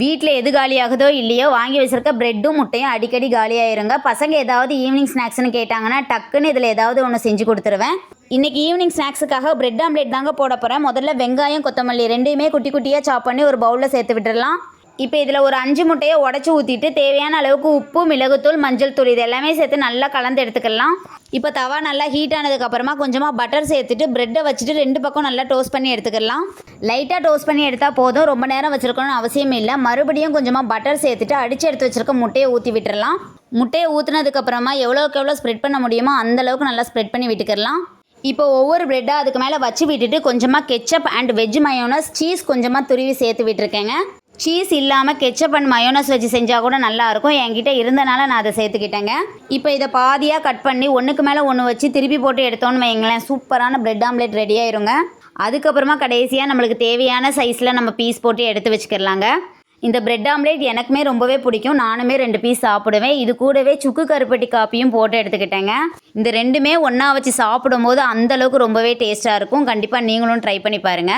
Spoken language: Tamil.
வீட்டில் எது காலியாகுதோ இல்லையோ வாங்கி வச்சிருக்க ப்ரெட்டும் முட்டையும் அடிக்கடி காலியாயிருங்க. பசங்க ஏதாவது ஈவினிங் ஸ்நாக்ஸ்னு கேட்டாங்கன்னா டக்குன்னு இதில் ஏதாவது ஒன்று செஞ்சு கொடுத்துருவேன். இன்றைக்கி ஈவினிங் ஸ்நாக்ஸுக்காக ப்ரெட் ஆம்லேட் தாங்க போட போகிறேன் முதல்ல வெங்காயம் கொத்தமல்லி ரெண்டையுமே குட்டி குட்டியாக சாப் பண்ணி ஒரு பவுலில் சேர்த்து விட்டுடலாம் இப்போ இதில் ஒரு அஞ்சு முட்டையை உடச்சி ஊற்றிட்டு தேவையான அளவுக்கு உப்பு மிளகுத்தூள் மஞ்சள் தூள் இது எல்லாமே சேர்த்து நல்லா கலந்து எடுத்துக்கலாம். இப்போ தவா நல்லா ஹீட் ஆனதுக்கப்புறமா கொஞ்சமாக பட்டர் சேர்த்துட்டு ப்ரெட்டை வச்சுட்டு ரெண்டு பக்கம் நல்லா டோஸ்ட் பண்ணி எடுத்துக்கலாம். லைட்டாக டோஸ்ட் பண்ணி எடுத்தால் போதும். ரொம்ப நேரம் வச்சுருக்கணும்னு அவசியம் இல்லை. மறுபடியும் கொஞ்சமாக பட்டர் சேர்த்துட்டு அடித்து எடுத்து வச்சிருக்க முட்டையை ஊற்றி விட்டுறலாம். முட்டையை ஊற்றுனதுக்கப்புறமா எவ்வளோக்கு எவ்வளோ ஸ்ப்ரெட் பண்ண முடியுமோ அந்த அளவுக்கு நல்லா ஸ்ப்ரெட் பண்ணி விட்டுக்கிறலாம் இப்போ ஒவ்வொரு ப்ரெட்டாக அதுக்கு மேலே வச்சு விட்டுட்டு கொஞ்சமாக ketchup and veg mayonnaise cheese கொஞ்சமாக துருவி சேர்த்து விட்டுருக்கேங்க. சீஸ் இல்லாமல் கெச்சப் அண்ட் மயோனஸ் வச்சு செஞ்சால் கூட நல்லாயிருக்கும் என்கிட்ட இருந்தனால நான் அதை சேர்த்துக்கிட்டேங்க. இப்போ இதை பாதியாக கட் பண்ணி ஒன்றுக்கு மேலே ஒன்று வச்சு திருப்பி போட்டு எடுத்தோன்னு வைங்களேன் சூப்பரான பிரெட் ஆம்லெட் ரெடி ஆயிருங்க. அதுக்கப்புறமா கடைசியாக நம்மளுக்கு தேவையான சைஸில் நம்ம பீஸ் போட்டு எடுத்து வச்சுக்கிறலாங்க இந்த பிரெட் ஆம்லேட் எனக்குமே ரொம்பவே பிடிக்கும். நானுமே ரெண்டு பீஸ் சாப்பிடுவேன். இது கூடவே சுக்கு கருப்பட்டி காப்பியும் போட்டு எடுத்துக்கிட்டேங்க. இந்த ரெண்டுமே ஒன்றா வச்சு சாப்பிடும்போது அந்தளவுக்கு ரொம்பவே டேஸ்ட்டாக இருக்கும். கண்டிப்பாக நீங்களும் ட்ரை பண்ணி பாருங்கள்